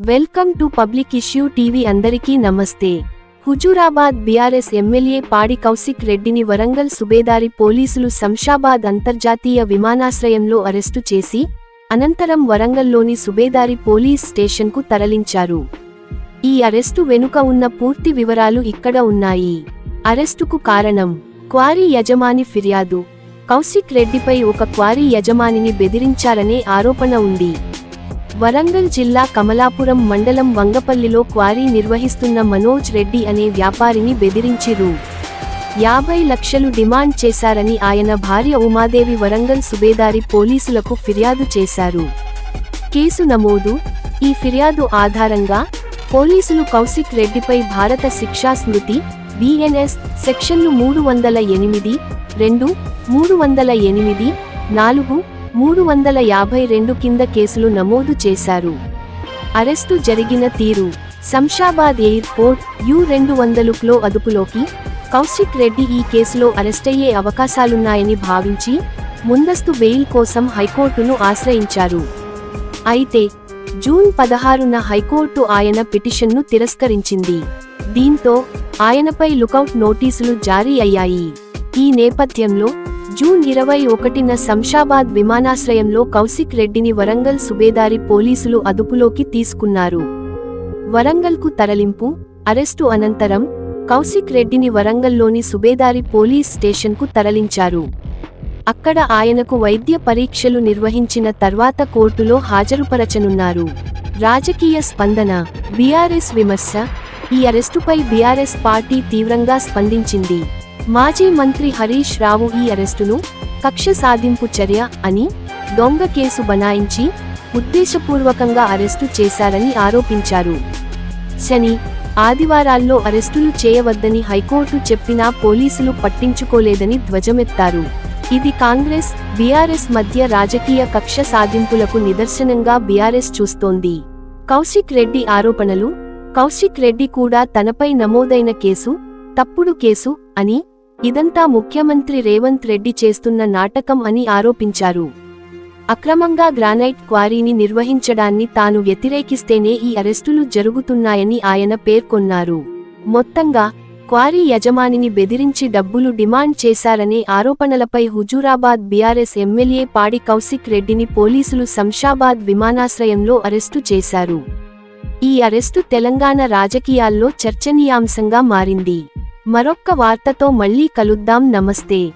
Welcome to public issue TV అందరికీ నమస్తే. Huzurabad BRS MLA పాడి కౌశిక్ రెడ్డిని వరంగల్ సుబేదారి పోలీసులు శంషాబాద్ అంతర్జాతీయ విమానాశ్రయంలో అరెస్టు చేసి అనంతరం వరంగల్లోని సుబేదారి పోలీస్ స్టేషన్కు తరలించారు. ఈ అరెస్టు వెనుక ఉన్న పూర్తి వివరాలు ఇక్కడ ఉన్నాయి. అరెస్టుకు కారణం క్వారీ యజమాని ఫిర్యాదు. కౌశిక్ రెడ్డిపై ఒక క్వారీ యజమానిని బెదిరించారనే ఆరోపణ ఉంది. వరంగల్ జిల్లా కమలాపురం మండలం వంగపల్లిలో క్వారీ నిర్వహిస్తున్న మనోజ్ రెడ్డి అనే వ్యాపారిని బెదిరించి రూ యాభై లక్షలు డిమాండ్ చేశారని ఆయన భార్య ఉమాదేవి వరంగల్ సుబేదారి పోలీసులకు ఫిర్యాదు చేశారు. కేసు నమోదు ఈ ఫిర్యాదు ఆధారంగా పోలీసులు కౌశిక్ రెడ్డిపై భారత శిక్షా స్మృతి బిఎన్ఎస్ సెక్షన్లు మూడు వందల ఎనిమిది రెండు మూడు వందల ఎనిమిది నాలుగు మూడు వందల యాభై రెండు కింద కేసులు నమోదు చేశారు. అరెస్టు జరిగిన తీరు శంషాబాద్ ఎయిర్పోర్ట్ యు రెండు వందలులో అదుపులోకి కౌశిక్ రెడ్డి ఈ కేసులో అరెస్టయ్యే అవకాశాలున్నాయని భావించి ముందస్తు బెయిల్ కోసం హైకోర్టును ఆశ్రయించారు. అయితే జూన్ పదహారున హైకోర్టు ఆయన పిటిషన్ను తిరస్కరించింది. దీంతో ఆయనపై లుకౌట్ నోటీసులు జారీ అయ్యాయి. ఈ నేపథ్యంలో జూన్ ఇరవై ఒకటిన శంషాబాద్ విమానాశ్రయంలో కౌశిక్ రెడ్డిని వరంగల్ సుబేదారి పోలీసులు అదుపులోకి తీసుకున్నారు. వరంగల్కు తరలింపు అరెస్టు అనంతరం కౌశిక్ రెడ్డిని వరంగల్లోని సుబేదారి పోలీస్ స్టేషన్కు తరలించారు. అక్కడ ఆయనకు వైద్య పరీక్షలు నిర్వహించిన తర్వాత కోర్టులో హాజరుపరచనున్నారు. రాజకీయ స్పందన బీఆర్ఎస్ విమర్శ ఈ అరెస్టుపై బీఆర్ఎస్ పార్టీ తీవ్రంగా స్పందించింది. మాజీ మంత్రి హరీష్ రావు ఈ అరెస్టును కక్ష సాధింపు చర్య అని దొంగ కేసు బనాయించి ఉద్దేశపూర్వకంగా అరెస్టు చేశారని ఆరోపించారు. శని ఆదివారాల్లో అరెస్టులు చేయవద్దని హైకోర్టు చెప్పినా పోలీసులు పట్టించుకోలేదని ధ్వజమెత్తారు. ఇది కాంగ్రెస్ బీఆర్ఎస్ మధ్య రాజకీయ కక్ష సాధింపులకు నిదర్శనంగా బీఆర్ఎస్ చూస్తోంది. కౌశిక్ రెడ్డి ఆరోపణలు కౌశిక్ రెడ్డి కూడా తనపై నమోదైన కేసు తప్పుడు కేసు అని ఇదంతా ముఖ్యమంత్రి రేవంత్ రెడ్డి చేస్తున్న నాటకం అని ఆరోపించారు. అక్రమంగా గ్రానైట్ క్వారీని నిర్వహించడాన్ని తాను వ్యతిరేకిస్తేనే ఈ అరెస్టులు జరుగుతున్నాయని ఆయన పేర్కొన్నారు. మొత్తంగా క్వారీ యజమానిని బెదిరించి డబ్బులు డిమాండ్ చేశారనే ఆరోపణలపై హుజూరాబాద్ బీఆర్ఎస్ ఎమ్మెల్యే పాడి కౌశిక్ రెడ్డిని పోలీసులు శంషాబాద్ విమానాశ్రయంలో అరెస్టు చేశారు. ఈ అరెస్టు తెలంగాణ రాజకీయాల్లో చర్చనీయాంశంగా మారింది. మరొక్క వార్తతో మళ్ళీ కలుద్దాం. నమస్తే.